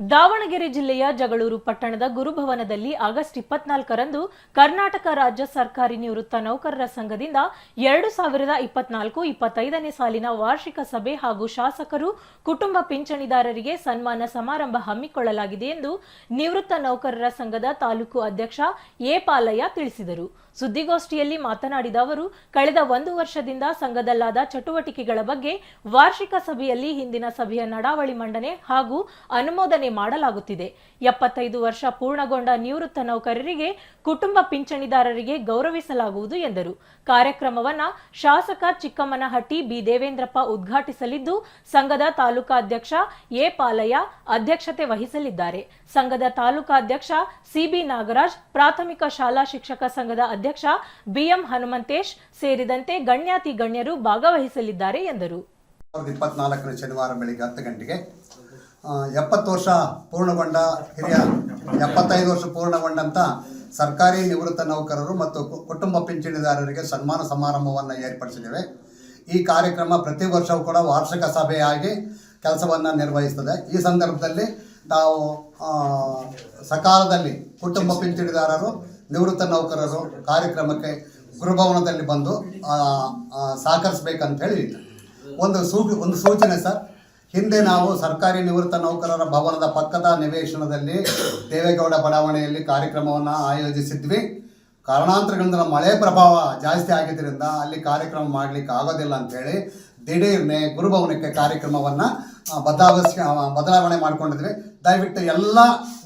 ದಾವಣಗೆರೆ ಜಿಲ್ಲೆಯ ಜಗಳೂರು ಪಟ್ಟಣದ ಗುರುಭವನದಲ್ಲಿ ಆಗಸ್ಟ್ ಇಪ್ಪತ್ನಾಲ್ಕರಂದು ಕರ್ನಾಟಕ ರಾಜ್ಯ ಸರ್ಕಾರಿ ನಿವೃತ್ತ ನೌಕರರ ಸಂಘದಿಂದ ಎರಡು ಸಾವಿರದ ಇಪ್ಪತ್ನಾಲ್ಕು ಇಪ್ಪತ್ತೈದನೇ ಸಾಲಿನ ವಾರ್ಷಿಕ ಸಭೆ ಹಾಗೂ ಶಾಸಕರು, ಕುಟುಂಬ ಪಿಂಚಣಿದಾರರಿಗೆ ಸನ್ಮಾನ ಸಮಾರಂಭ ಹಮ್ಮಿಕೊಳ್ಳಲಾಗಿದೆ ಎಂದು ನಿವೃತ್ತ ನೌಕರರ ಸಂಘದ ತಾಲೂಕು ಅಧ್ಯಕ್ಷ ಎ ಪಾಲಯ್ಯ ತಿಳಿಸಿದರು. ಸುದ್ದಿಗೋಷ್ಠಿಯಲ್ಲಿ ಮಾತನಾಡಿದ ಅವರು, ಕಳೆದ ಒಂದು ವರ್ಷದಿಂದ ಸಂಘದಲ್ಲಾದ ಚಟುವಟಿಕೆಗಳ ಬಗ್ಗೆ ವಾರ್ಷಿಕ ಸಭೆಯಲ್ಲಿ ಹಿಂದಿನ ಸಭೆಯ ನಡಾವಳಿ ಮಂಡನೆ ಹಾಗೂ ಅನುಮೋದನೆ ಮಾಡಲಾಗುತ್ತಿದೆ. ಎಪ್ಪತ್ತೈದು ವರ್ಷ ಪೂರ್ಣಗೊಂಡ ನಿವೃತ್ತ ನೌಕರರಿಗೆ ಕುಟುಂಬ ಪಿಂಚಣಿದಾರರಿಗೆ ಗೌರವಿಸಲಾಗುವುದು ಎಂದರು. ಕಾರ್ಯಕ್ರಮವನ್ನ ಶಾಸಕ ಚಿಕ್ಕಮ್ಮನಹಟ್ಟಿ ಬಿ. ದೇವೇಂದ್ರಪ್ಪ ಉದ್ಘಾಟಿಸಲಿದ್ದು, ಸಂಘದ ತಾಲೂಕಾಧ್ಯಕ್ಷ ಎ. ಪಾಲಯ್ಯ ಅಧ್ಯಕ್ಷತೆ ವಹಿಸಲಿದ್ದಾರೆ. ಸಂಘದ ತಾಲೂಕಾಧ್ಯಕ್ಷ ಸಿಬಿ ನಾಗರಾಜ್, ಪ್ರಾಥಮಿಕ ಶಾಲಾ ಶಿಕ್ಷಕ ಸಂಘದ ಅಧ್ಯಕ್ಷ ಬಿಎಂ ಹನುಮಂತೇಶ್ ಸೇರಿದಂತೆ ಗಣ್ಯಾತಿ ಗಣ್ಯರು ಭಾಗವಹಿಸಲಿದ್ದಾರೆ ಎಂದರು. ಶನಿವಾರ ಬೆಳಿಗ್ಗೆ ಹತ್ತು ಗಂಟೆಗೆ ಎಪ್ಪತ್ತು ವರ್ಷ ಪೂರ್ಣಗೊಂಡ ಹಿರಿಯ, ಎಪ್ಪತ್ತೈದು ವರ್ಷ ಪೂರ್ಣಗೊಂಡಂಥ ಸರ್ಕಾರಿ ನಿವೃತ್ತ ನೌಕರರು ಮತ್ತು ಕುಟುಂಬ ಪಿಂಚಣಿದಾರರಿಗೆ ಸನ್ಮಾನ ಸಮಾರಂಭವನ್ನು ಏರ್ಪಡಿಸಿದ್ದೇವೆ. ಈ ಕಾರ್ಯಕ್ರಮ ಪ್ರತಿ ವರ್ಷವೂ ಕೂಡ ವಾರ್ಷಿಕ ಸಭೆಯಾಗಿ ಕೆಲಸವನ್ನು ನಿರ್ವಹಿಸ್ತದೆ. ಈ ಸಂದರ್ಭದಲ್ಲಿ ನಾವು ಸಕಾಲದಲ್ಲಿ ಕುಟುಂಬ ಪಿಂಚಣಿದಾರರು, ನಿವೃತ್ತ ನೌಕರರು ಕಾರ್ಯಕ್ರಮಕ್ಕೆ ಗುರುಭವನದಲ್ಲಿ ಬಂದು ಸಹಕರಿಸ್ಬೇಕಂತ ಹೇಳಿ ಒಂದು ಸೂ ಒಂದು ಸೂಚನೆ ಸರ್. ಹಿಂದೆ ನಾವು ಸರ್ಕಾರಿ ನಿವೃತ್ತ ನೌಕರರ ಭವನದ ಪಕ್ಕದ ನಿವೇಶನದಲ್ಲಿ ದೇವೇಗೌಡ ಬಡಾವಣೆಯಲ್ಲಿ ಕಾರ್ಯಕ್ರಮವನ್ನು ಆಯೋಜಿಸಿದ್ವಿ. ಕಾರಣಾಂತರಗಳಿಂದ ಮಳೆ ಪ್ರಭಾವ ಜಾಸ್ತಿ ಆಗಿದ್ದರಿಂದ ಅಲ್ಲಿ ಕಾರ್ಯಕ್ರಮ ಮಾಡಲಿಕ್ಕೆ ಆಗೋದಿಲ್ಲ ಅಂಥೇಳಿ ದಿಢೀರ್ನೆ ಗುರುಭವನಕ್ಕೆ ಕಾರ್ಯಕ್ರಮವನ್ನು ಬದಲಾವಣೆ ಬದಲಾವಣೆ ಮಾಡ್ಕೊಂಡಿದ್ವಿ. ದಯವಿಟ್ಟು ಎಲ್ಲ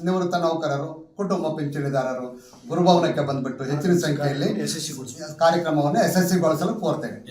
ನಿವೃತ್ತ ನೌಕರರು ಕುಟುಂಬ ಪಿಂಚಣಿದಾರರು ಗುರುಭವನಕ್ಕೆ ಬಂದುಬಿಟ್ಟು ಹೆಚ್ಚಿನ ಸಂಖ್ಯೆಯಲ್ಲಿ ಕಾರ್ಯಕ್ರಮವನ್ನು ಯಶಸ್ವಿಗೊಳಿಸಲು ಕೋರ್ತೇವೆ.